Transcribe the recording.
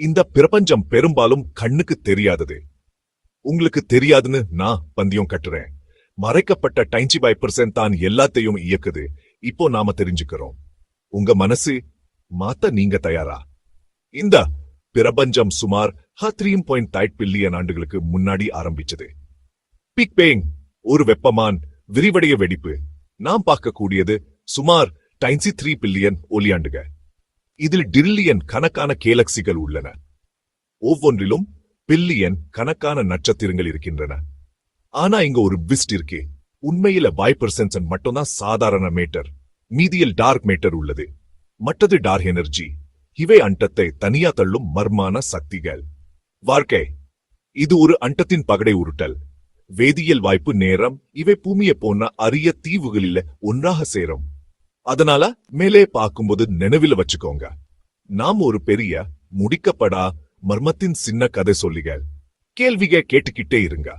இந்த பிரபஞ்சம் பெரும்பாலும் கண்ணுக்கு தெரியாதது. உங்களுக்கு தெரியாதுன்னு நான் பந்தியம் கட்டுறேன். மறைக்கப்பட்ட டைன்சி பை பர்சன் தான் எல்லாத்தையும் இயக்குது. இப்போ நாம தெரிஞ்சுக்கிறோம். உங்க மனசு மாத்த நீங்க தயாரா? இந்த பிரபஞ்சம் சுமார் த்ரீம் பாயிண்ட் டைட் பில்லியன் ஆண்டுகளுக்கு முன்னாடி ஆரம்பிச்சது. பிக் பேங் ஒரு வெப்பமான் விரிவடைய வெடிப்பு. நாம் பார்க்கக்கூடியது சுமார் டைன்சி த்ரீ பில்லியன் ஒலியாண்டுக இதில் டிரில்லியன் கணக்கான கேலக்சிகள் உள்ளன. ஒவ்வொன்றிலும் பில்லியன் கணக்கான நட்சத்திரங்கள் இருக்கின்றன. ஆனா இங்க ஒரு பிஸ்ட் இருக்கு. உண்மையில வைப்பர்சென்சன் மட்டும்தான் சாதாரண மேட்டர். மீதியில் டார்க் மேட்டர் உள்ளது. மற்றது டார்க் எனர்ஜி. இவை அண்டத்தை தனியா தள்ளும் மர்மான சக்திகள். வாழ்க்கை. இது ஒரு அண்டத்தின் பகடை உருட்டல். வேதியியல் வாய்ப்பு நேரம். இவை பூமியை போன அரிய தீவுகளில ஒன்றாக சேரும். அதனால மேலே பார்க்கும்போது நினைவில் வச்சுக்கோங்க. நாம் ஒரு பெரிய முடிக்கப்படா மர்மத்தின் சின்ன கதை சொல்லிகள் கேள்விக கேட்டுக்கிட்டே இருங்க.